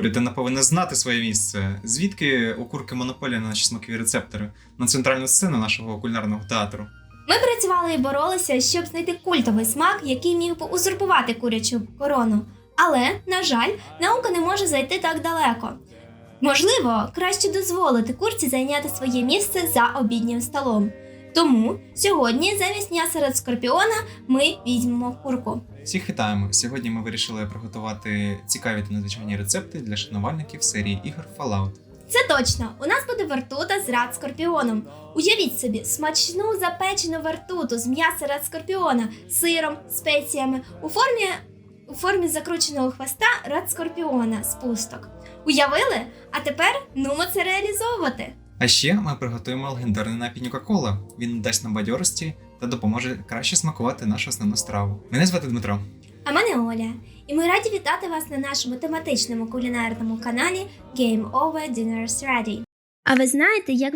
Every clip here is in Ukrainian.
Людина повинна знати своє місце. Звідки у курки монополія на наші смакові рецептори, на центральну сцену нашого кулінарного театру? Ми працювали і боролися, щоб знайти культовий смак, який міг би узурпувати курячу корону. Але, на жаль, наука не може зайти так далеко. Можливо, краще дозволити курці зайняти своє місце за обіднім столом. Тому сьогодні замість м'яса ред скорпіона ми візьмемо курку. Всіх вітаємо! Сьогодні ми вирішили приготувати цікаві та надзвичайні рецепти для шанувальників серії ігор Fallout. Це точно, у нас буде вертута з рад скорпіоном. Уявіть собі, смачну запечену вертуту з м'яса рад скорпіона, сиром, спеціями у формі, у формі закрученого хвоста рад скорпіона з пусток. Уявили? А тепер нумо це реалізовувати. А ще ми приготуємо легендарний напій Нюка-Кола. Він дасть нам бадьорості та допоможе краще смакувати нашу основну страву. Мене звати Дмитро. А мене Оля, і ми раді вітати вас на нашому тематичному кулінарному каналі Game Over Dinner's Ready. А ви знаєте, як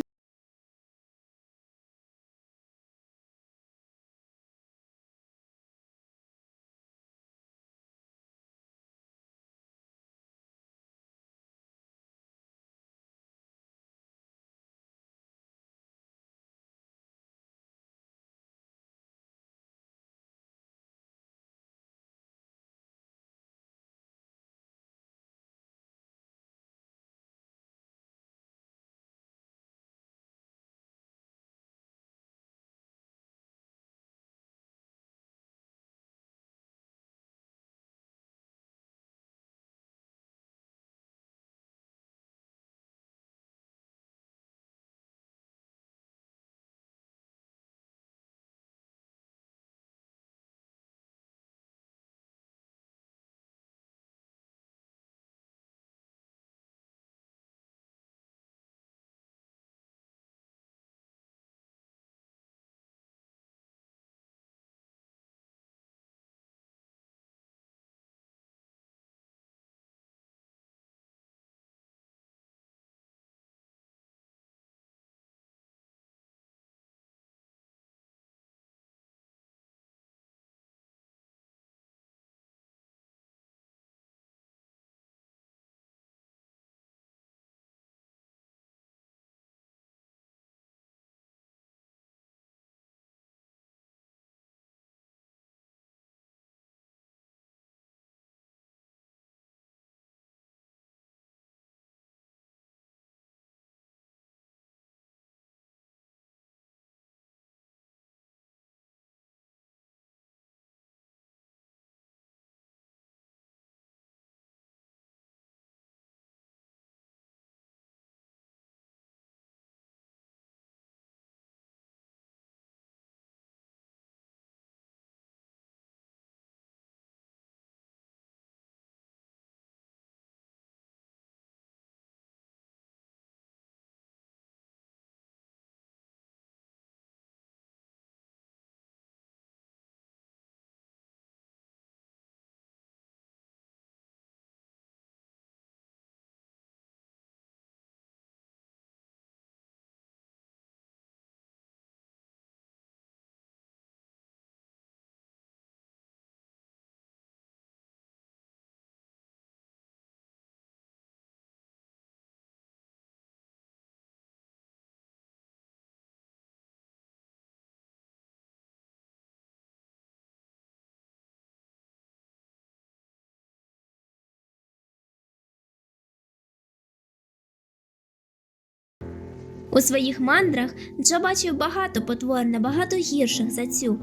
У своїх мандрах Джо бачив багато потвор набагато гірших за цю.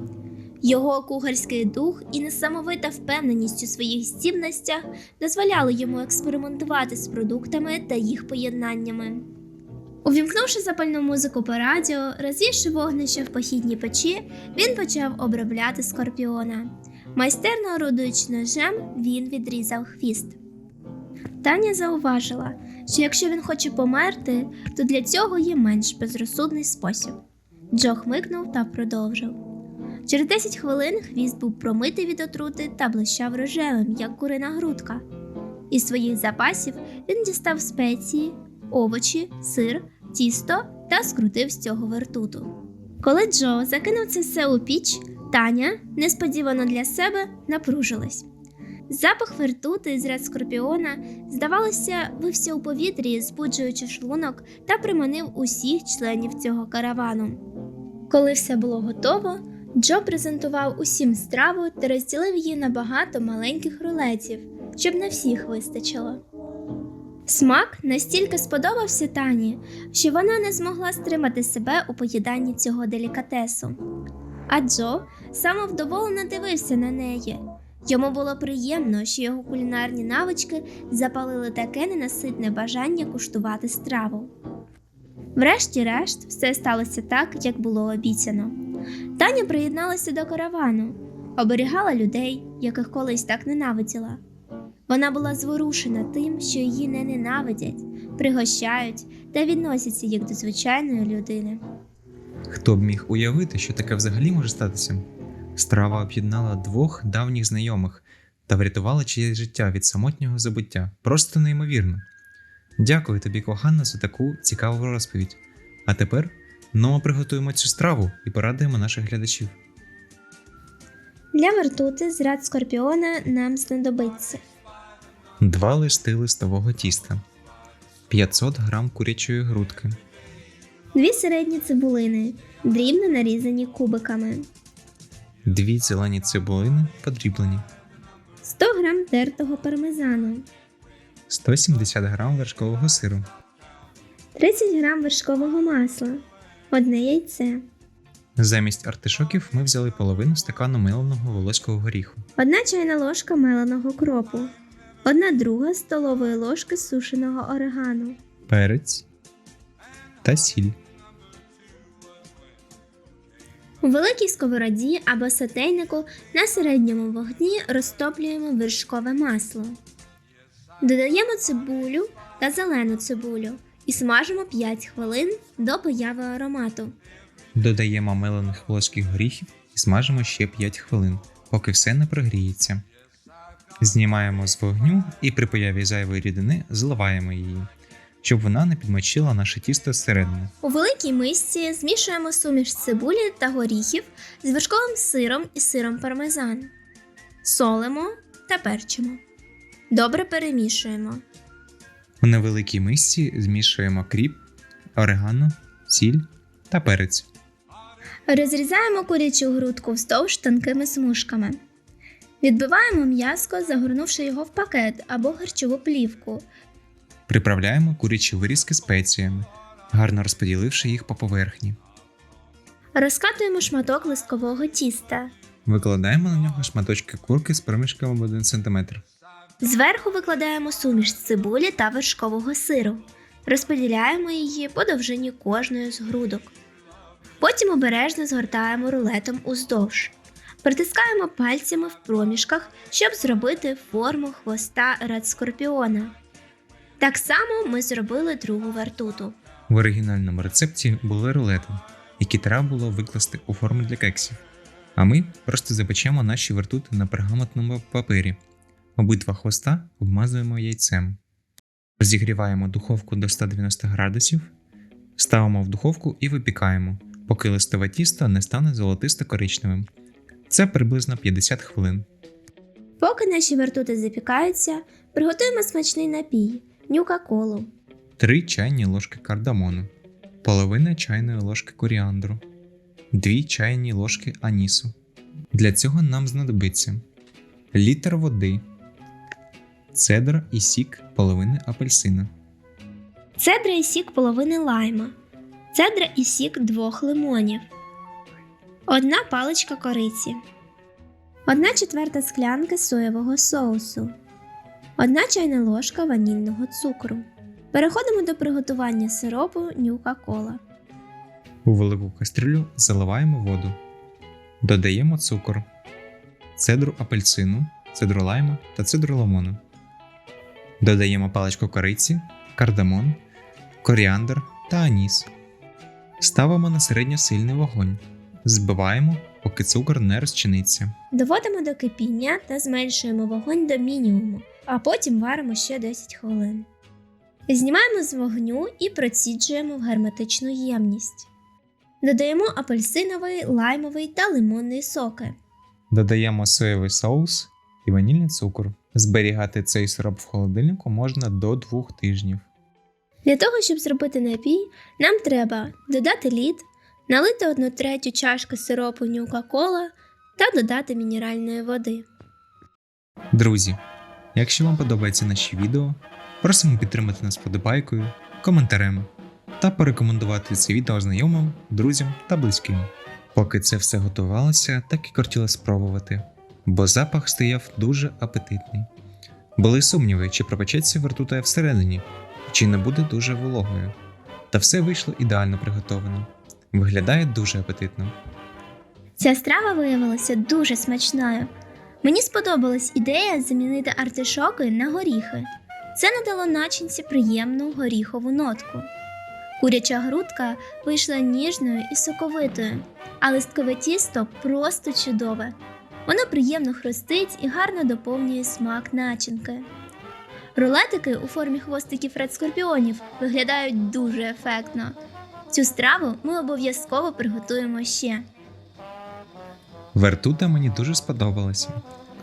Його кухарський дух і несамовита впевненість у своїх здібностях дозволяли йому експериментувати з продуктами та їх поєднаннями. Увімкнувши запальну музику по радіо, розвівши вогнище в похідній печі, він почав обробляти скорпіона. Майстерно орудуючи ножем, він відрізав хвіст. Таня зауважила, що якщо він хоче померти, то для цього є менш безрозсудний спосіб. Джо хмикнув та продовжив. Через 10 хвилин хвіст був промитий від отрути та блищав рожевим, як курина грудка. Із своїх запасів він дістав спеції, овочі, сир, тісто та скрутив з цього вертуту. Коли Джо закинув це все у піч, Таня, несподівано для себе, напружилась. Запах вертути з ряд скорпіона, здавалося, вився у повітрі, збуджуючи шлунок та приманив усіх членів цього каравану. Коли все було готово, Джо презентував усім страву та розділив її на багато маленьких рулетів, щоб на всіх вистачило. Смак настільки сподобався Тані, що вона не змогла стримати себе у поїданні цього делікатесу. А Джо самовдоволено дивився на неї. Йому було приємно, що його кулінарні навички запалили таке ненаситне бажання куштувати страву. Врешті-решт, все сталося так, як було обіцяно. Таня приєдналася до каравану, оберігала людей, яких колись так ненавиділа. Вона була зворушена тим, що її не ненавидять, пригощають та відносяться як до звичайної людини. Хто б міг уявити, що таке взагалі може статися? Страва об'єднала двох давніх знайомих та врятувала чиєсь життя від самотнього забуття. Просто неймовірно. Дякую тобі, кохана, за таку цікаву розповідь. А тепер ну, приготуємо цю страву і порадуємо наших глядачів. Для вертути з скорпіона нам знадобиться Два листи листового тіста, 500 грам курячої грудки, дві середні цибулини, дрібно нарізані кубиками, дві зелені цибулини подріблені, 100 грам тертого пармезану, 170 грам вершкового сиру, 30 грам вершкового масла, одне яйце, Замість артишоків ми взяли половину стакану меленого волоського горіху, одна чайна ложка меленого кропу, одна друга столової ложки сушеного орегану. перець та сіль. У великій сковороді або сотейнику на середньому вогні розтоплюємо вершкове масло. Додаємо цибулю та зелену цибулю і смажимо 5 хвилин до появи аромату. Додаємо мелених волоських горіхів і смажимо ще 5 хвилин, поки все не прогріється. Знімаємо з вогню і при появі зайвої рідини зливаємо її, щоб вона не підмочила наше тісто зсередини. У великій мисці змішуємо суміш цибулі та горіхів з вершковим сиром і сиром пармезан. Солимо та перчимо. Добре перемішуємо. У невеликій мисці змішуємо кріп, орегано, сіль та перець. Розрізаємо курячу грудку вздовж тонкими смужками. Відбиваємо м'яско, загорнувши його в пакет або харчову плівку. Приправляємо курячі вирізки спеціями, гарно розподіливши їх по поверхні. Розкатуємо шматок листкового тіста. Викладаємо на нього шматочки курки з проміжками в 1 см. Зверху викладаємо суміш з цибулі та вершкового сиру. Розподіляємо її по довжині кожної з грудок. Потім обережно згортаємо рулетом уздовж. Притискаємо пальцями в проміжках, щоб зробити форму хвоста радскорпіона. Так само ми зробили другу вертуту. В оригінальному рецепті були рулети, які треба було викласти у форму для кексів. А ми просто запечемо наші вертути на пергаментному папері. Обидва хвоста обмазуємо яйцем. Розігріваємо духовку до 190 градусів, ставимо в духовку і випікаємо, поки листове тісто не стане золотисто-коричневим. Це приблизно 50 хвилин. Поки наші вертути запікаються, приготуємо смачний напій нюка-колу. 3 чайні ложки кардамону, половина чайної ложки коріандру, 2 чайні ложки анісу. Для цього нам знадобиться літр води, цедр і сік половини апельсина, Цедра і сік половини лайма, цедра і сік двох лимонів, одна паличка кориці, одна четверта склянки соєвого соусу, одна чайна ложка ванільного цукру. Переходимо до приготування сиропу нюка-кола. у велику кастрюлю заливаємо воду, додаємо цукор, цедру апельсину, цедру лайма та цедру лимону. Додаємо паличку кориці, кардамон, коріандр та аніс. Ставимо на середньосильний вогонь. Збиваємо, поки цукор не розчиниться. Доводимо до кипіння та зменшуємо вогонь до мінімуму, а потім варимо ще 10 хвилин. Знімаємо з вогню і проціджуємо в герметичну ємність. Додаємо апельсиновий, лаймовий та лимонний соки. Додаємо соєвий соус і ванільний цукор. Зберігати цей сироп в холодильнику можна до 2 тижнів. Для того, щоб зробити напій, нам треба додати лід, налити 1 третю чашки сиропу Нюка-Кола та додати мінеральної води. Друзі, якщо вам подобається наші відео, просимо підтримати нас подобайкою, коментарем та порекомендувати це відео знайомим, друзям та близьким. Поки це все готувалося, так і кортіло спробувати, бо запах стояв дуже апетитний. Були сумніви, чи пропечеться вертута всередині, чи не буде дуже вологою. Та все вийшло ідеально приготовано. Виглядає дуже апетитно. Ця страва виявилася дуже смачною. Мені сподобалась ідея замінити артишоки на горіхи. Це надало начинці приємну горіхову нотку. Куряча грудка вийшла ніжною і соковитою, а листкове тісто просто чудове. Воно приємно хрустить і гарно доповнює смак начинки. Рулетики у формі хвостиків редскорпіонів виглядають дуже ефектно. Цю страву ми обов'язково приготуємо ще. Вертута мені дуже сподобалася.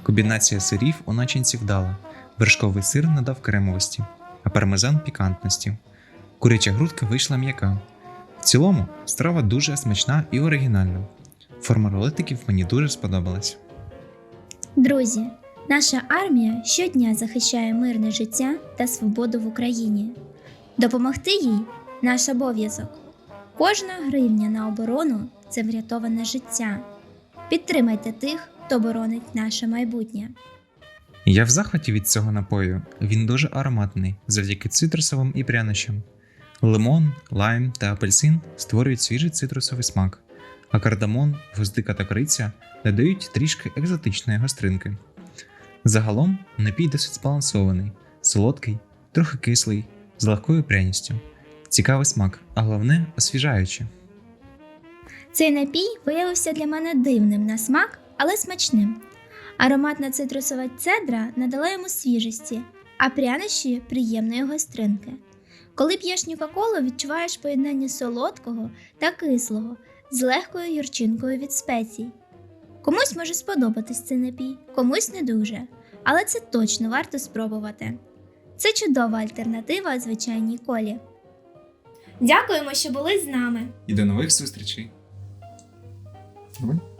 Комбінація сирів у начинці вдала. Вершковий сир надав кремовості, а пармезан пікантності. Куряча грудка вийшла м'яка. В цілому, страва дуже смачна і оригінальна. Форма рулетиків мені дуже сподобалась. Друзі, наша армія щодня захищає мирне життя та свободу в Україні. Допомогти їй наш обов'язок. Кожна гривня на оборону це врятоване життя. Підтримайте тих, хто боронить наше майбутнє. Я в захваті від цього напою. Він дуже ароматний завдяки цитрусовим і прянощам. Лимон, лайм та апельсин створюють свіжий цитрусовий смак, а кардамон, гвоздика та кориця додають трішки екзотичної гостринки. Загалом напій досить збалансований, солодкий, трохи кислий, з легкою пряністю. Цікавий смак, а головне освіжаючий. Цей напій виявився для мене дивним на смак, але смачним. Ароматна цитрусова цедра надала йому свіжості, а прянощі приємної гостринки. Коли п'єш нюка-колу, відчуваєш поєднання солодкого та кислого з легкою юрчинкою від спецій. Комусь може сподобатись цей напій, комусь не дуже, але це точно варто спробувати. Це чудова альтернатива звичайній колі. Дякуємо, що були з нами. І до нових зустрічей. Tá?